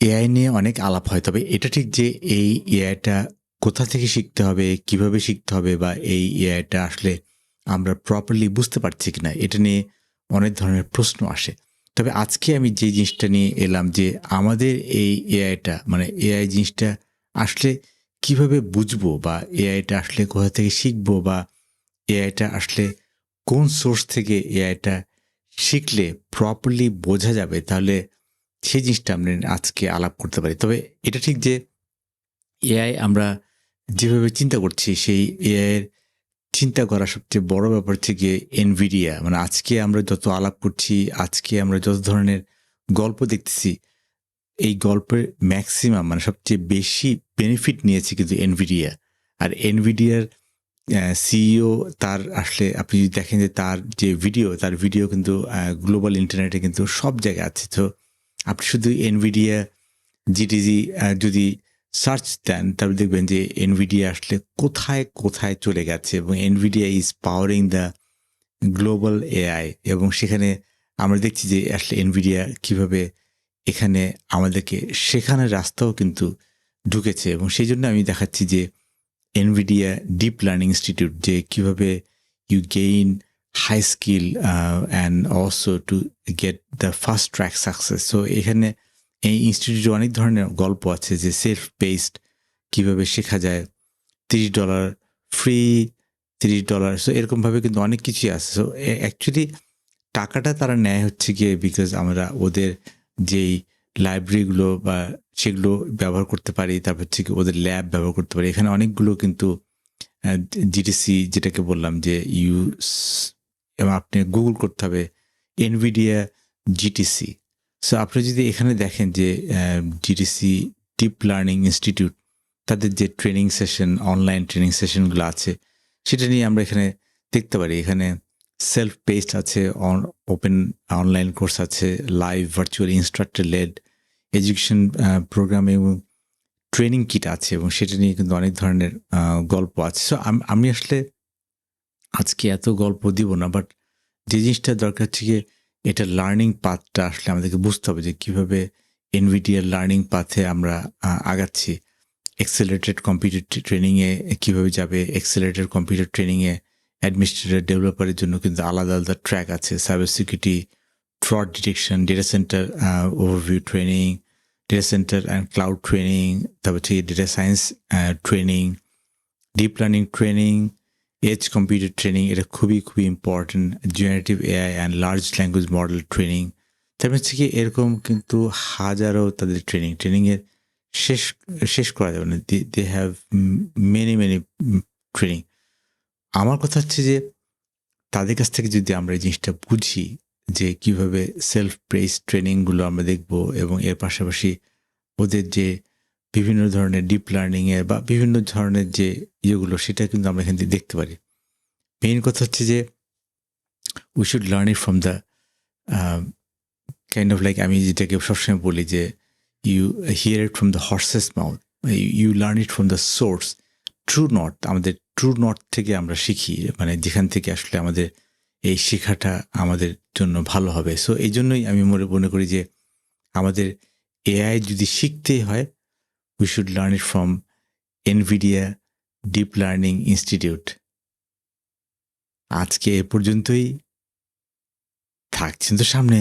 AI নিয়ে অনেক আলাপ হয়, তবে এটা ঠিক যে এই এআইটা কোথা থেকে শিখতে হবে, কীভাবে শিখতে হবে বা এই এআইটা আসলে আমরা প্রপারলি বুঝতে পারছি কিনা, এটা নিয়ে অনেক ধরনের প্রশ্ন আসে। তবে আজকে আমি যে জিনিসটা নিয়ে এলাম যে আমাদের এই এআইটা মানে এআই জিনিসটা আসলে কীভাবে বুঝব বা এআইটা আসলে কোথা থেকে শিখব বা এআইটা আসলে কোন সোর্স থেকে এআইটা শিখলে প্রপারলি বোঝা যাবে, তাহলে সেই জিনিসটা আমরা আজকে আলাপ করতে পারি। তবে এটা ঠিক যে এআই আমরা যেভাবে চিন্তা করছি, সেই এআইয়ের চিন্তা করা সবচেয়ে বড় ব্যাপার থেকে এনভিডিয়া মানে আজকে আমরা যত আলাপ করছি, আজকে আমরা যত ধরনের গল্প দেখতেছি, এই গল্পের ম্যাক্সিমাম মানে সবচেয়ে বেশি বেনিফিট নিয়েছে কিন্তু এনভিডিয়া আর এনভিডিয়ার সিইও তার আসলে আপনি যদি দেখেন যে তার যে ভিডিও তার ভিডিও কিন্তু গ্লোবাল ইন্টারনেটে কিন্তু সব জায়গায় আছে। তো আপনি শুধু এনভিডিয়া জিটিজি যদি সার্চ দেন, তাহলে দেখবেন যে এনভিডিয়া আসলে কোথায় কোথায় চলে গেছে এবং Nvidia is powering the global AI এবং সেখানে আমরা দেখছি যে আসলে এনভিডিয়া কীভাবে এখানে আমাদেরকে শেখানোর রাস্তাও কিন্তু ঢুকেছে এবং সেই জন্য আমি দেখাচ্ছি যে এনভিডিয়া ডিপ লার্নিং ইনস্টিটিউট যে কীভাবে you gain high skill and also to get the first track success so এখানে এই ইনস্টিটিউটে অনেক ধরনের গল্প আছে যে সেলফ বেসড কীভাবে শেখা যায়, তিরিশ ডলার ফ্রি তিরিশ ডলার সো এরকমভাবে কিন্তু অনেক কিছুই আছে। সো অ্যাকচুয়ালি টাকাটা তারা নেয় হচ্ছে গিয়ে বিকজ আমরা ওদের যেই লাইব্রেরিগুলো বা সেগুলো ব্যবহার করতে পারি, তারপর হচ্ছে কি ওদের ল্যাব ব্যবহার করতে পারি। এখানে অনেকগুলো কিন্তু জিটিসি যেটাকে বললাম যে ইউ এবং আপনি গুগল করতে হবে এনভিডিয়া জিটিসি সো আপনি যদি এখানে দেখেন যে জিটিসি ডিপ লার্নিং ইনস্টিটিউট তাদের যে ট্রেনিং সেশন অনলাইন ট্রেনিং সেশনগুলো আছে, সেটা নিয়ে আমরা এখানে দেখতে পারি। এখানে সেলফ পেস্ট আছে ওপেন অনলাইন কোর্স আছে live virtual instructor led education program এবং ট্রেনিং কিট আছে এবং সেটা নিয়ে কিন্তু অনেক ধরনের গল্প আছে। সো আমি আসলে আজকে এত গল্প দিব না বাট যে জিনিসটা দরকার হচ্ছে এটা লার্নিং পাথটা আসলে আমাদেরকে বুঝতে হবে যে কীভাবে এনভিডিয়ার লার্নিং পাথে আমরা আগাচ্ছি। এক্সেলেটেড কম্পিউটার ট্রেনিংয়ে কীভাবে যাবে? এক্সেলেটেড কম্পিউটার ট্রেনিংয়ে অ্যাডমিনিস্ট্রেটর ডেভেলপারের জন্য কিন্তু আলাদা আলাদা ট্র্যাক আছে। Cyber security fraud detection data centre overview training data centre and cloud training তারপর হচ্ছে data science training deep learning training edge computer training এটা খুবই খুবই important generative AI and large language model training তারপর হচ্ছে কি এরকম কিন্তু হাজারো তাদের ট্রেনিং ট্রেনিংয়ের শেষ শেষ করা যাবে না। They have many many training আমার কথা হচ্ছে যে তাদের কাছ থেকে যদি আমরা এই জিনিসটা বুঝি যে কীভাবে সেলফ প্রেস ট্রেনিংগুলো আমরা দেখব এবং এর পাশাপাশি ওদের যে বিভিন্ন ধরনের ডিপ লার্নিংয়ের বা বিভিন্ন ধরনের যে ইয়েগুলো, সেটা কিন্তু আমরা এখান থেকে দেখতে পারি। মেইন কথা হচ্ছে যে we should learn it from the kind of like আমি যেটাকে সবসময় বলি যে you hear it from the horse's mouth you learn it from the source true not আমাদের ট্রু নট থেকে আমরা শিখি মানে যেখান থেকে আসলে আমাদের এই শেখাটা আমাদের জন্য ভালো হবে। সো এই জন্যই আমি মনে মনে করি যে, আমাদের এআই যদি শিখতেই হয় we should learn it from Nvidia deep learning institute আজকে এ পর্যন্তই। থাকছেন তো সামনে।